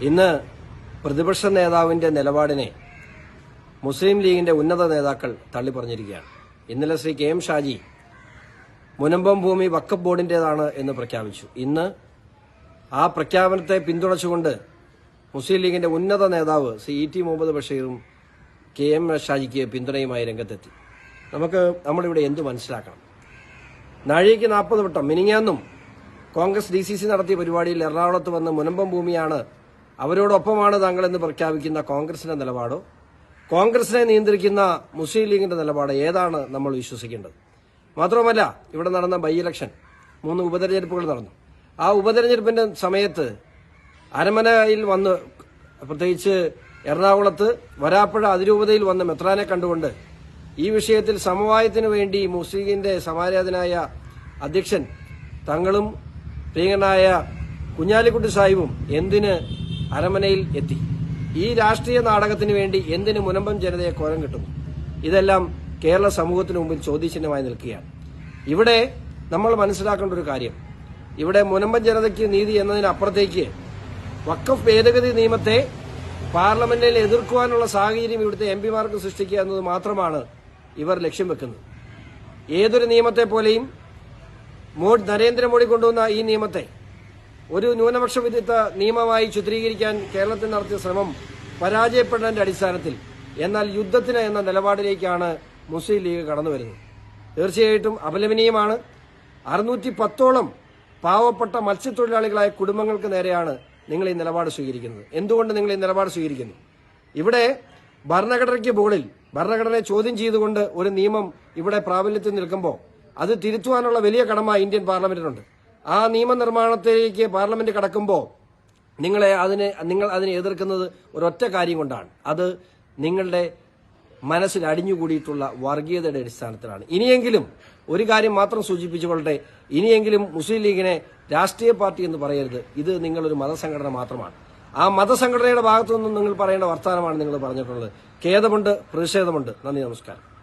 ഇന്ന് പ്രതിപക്ഷ നേതാവിന്റെ നിലപാടിനെ മുസ്ലിം ലീഗിന്റെ ഉന്നത നേതാക്കൾ തള്ളിപ്പറഞ്ഞിരിക്കുകയാണ്. ഇന്നലെ ശ്രീ കെ എം ഷാജി മുനമ്പം ഭൂമി വക്കപ്പ് ബോർഡിന്റേതാണ് എന്ന് പ്രഖ്യാപിച്ചു. ഇന്ന് ആ പ്രഖ്യാപനത്തെ പിന്തുണച്ചുകൊണ്ട് മുസ്ലിം ലീഗിന്റെ ഉന്നത നേതാവ് സി ഇ ടി മുഹമ്മദ് ബഷീറും കെ എം ഷാജിക്ക് പിന്തുണയുമായി രംഗത്തെത്തി. നമുക്ക് നമ്മളിവിടെ എന്തു മനസ്സിലാക്കണം? നാഴികയ്ക്ക് നാൽപ്പത് വട്ടം മിനിങ്ങാന്നും കോൺഗ്രസ് ഡി സി സി നടത്തിയ പരിപാടിയിൽ എറണാകുളത്ത് വന്ന് മുനമ്പം ഭൂമിയാണ് അവരോടൊപ്പമാണ് താങ്കളെന്ന് പ്രഖ്യാപിക്കുന്ന കോൺഗ്രസിന്റെ നിലപാടോ? കോൺഗ്രസിനെ നിയന്ത്രിക്കുന്ന മുസ്ലിം ലീഗിന്റെ നിലപാട് ഏതാണ് നമ്മൾ വിശ്വസിക്കേണ്ടത്? മാത്രമല്ല ഇവിടെ നടന്ന ബൈ ഇലക്ഷൻ മൂന്ന് ഉപതെരഞ്ഞെടുപ്പുകൾ നടന്നു. ആ ഉപതെരഞ്ഞെടുപ്പിന്റെ സമയത്ത് അരമനയിൽ വന്ന് പ്രത്യേകിച്ച് എറണാകുളത്ത് വരാപ്പുഴ അതിരൂപതയിൽ വന്ന് മെത്രാനെ കണ്ടുകൊണ്ട് ഈ വിഷയത്തിൽ സമവായത്തിനു വേണ്ടി മുസ്ലിം ലീഗിന്റെ സമാരാധനായ അധ്യക്ഷൻ തങ്ങളും പ്രിയങ്കനായ കുഞ്ഞാലിക്കുട്ടി സാഹിബും എന്തിന് അരമനയിൽ എത്തി. ഈ രാഷ്ട്രീയ നാടകത്തിന് വേണ്ടി എന്തിനു മുനമ്പം ജനതയെ കോരം കിട്ടുന്നു? ഇതെല്ലാം കേരള സമൂഹത്തിന് മുമ്പിൽ ചോദ്യചിഹ്നമായി നിൽക്കുകയാണ്. ഇവിടെ നമ്മൾ മനസ്സിലാക്കേണ്ട ഒരു കാര്യം. ഇവിടെ മുനമ്പം ജനതയ്ക്ക് നീതി എന്നതിനപ്പുറത്തേക്ക് വക്കഫ് ഭേദഗതി നിയമത്തെ പാർലമെന്റിൽ എതിർക്കുവാനുള്ള സാഹചര്യം ഇവിടുത്തെ എം പിമാർക്ക് സൃഷ്ടിക്കുക എന്നത് മാത്രമാണ് ഇവർ ലക്ഷ്യം വെക്കുന്നത്. ഏതൊരു നിയമത്തെ പോലെയും മോദി നരേന്ദ്രമോദി കൊണ്ടുവന്ന ഈ നിയമത്തെ ഒരു ന്യൂനപക്ഷ വിരുദ്ധ നിയമമായി ചിത്രീകരിക്കാൻ കേരളത്തിൽ നടത്തിയ ശ്രമം പരാജയപ്പെടേണ്ട അടിസ്ഥാനത്തിൽ എന്നാൽ യുദ്ധത്തിന് എന്ന നിലപാടിലേക്കാണ് മുസ്ലിം ലീഗ് കടന്നു വരുന്നത്. തീർച്ചയായിട്ടും അപലപനീയമാണ്. അറുന്നൂറ്റി പത്തോളം പാവപ്പെട്ട മത്സ്യത്തൊഴിലാളികളായ കുടുംബങ്ങൾക്ക് നേരെയാണ് നിങ്ങൾ ഈ നിലപാട് സ്വീകരിക്കുന്നത്. എന്തുകൊണ്ട് നിങ്ങൾ ഈ നിലപാട് സ്വീകരിക്കുന്നു? ഇവിടെ ഭരണഘടനയ്ക്ക് മുകളിൽ ഭരണഘടനയെ ചോദ്യം ചെയ്തുകൊണ്ട് ഒരു നിയമം ഇവിടെ പ്രാബല്യത്തിൽ നിൽക്കുമ്പോൾ അത് തിരുത്തുവാനുള്ള വലിയ കടമ ഇന്ത്യൻ പാർലമെന്റിനുണ്ട്. ആ നിയമനിർമ്മാണത്തിലേക്ക് പാർലമെന്റ് കടക്കുമ്പോൾ നിങ്ങളെ അതിനെ നിങ്ങൾ അതിനെ എതിർക്കുന്നത് ഒരൊറ്റ കാര്യം കൊണ്ടാണ്. അത് നിങ്ങളുടെ മനസ്സിൽ അടിഞ്ഞുകൂടിയിട്ടുള്ള വർഗീയതയുടെ അടിസ്ഥാനത്തിലാണ്. ഇനിയെങ്കിലും ഒരു കാര്യം മാത്രം സൂചിപ്പിച്ചുകൊള്ളട്ടെ. ഇനിയെങ്കിലും മുസ്ലിം ലീഗിനെ രാഷ്ട്രീയ പാർട്ടി എന്ന് പറയരുത്. ഇത് നിങ്ങളൊരു മതസംഘടന മാത്രമാണ്. ആ മതസംഘടനയുടെ ഭാഗത്തു നിന്നും നിങ്ങൾ പറയേണ്ട വർത്തമാനമാണ് നിങ്ങൾ പറഞ്ഞിട്ടുള്ളത്. ഖേദമുണ്ട് പ്രതിഷേധമുണ്ട്. നന്ദി നമസ്കാരം.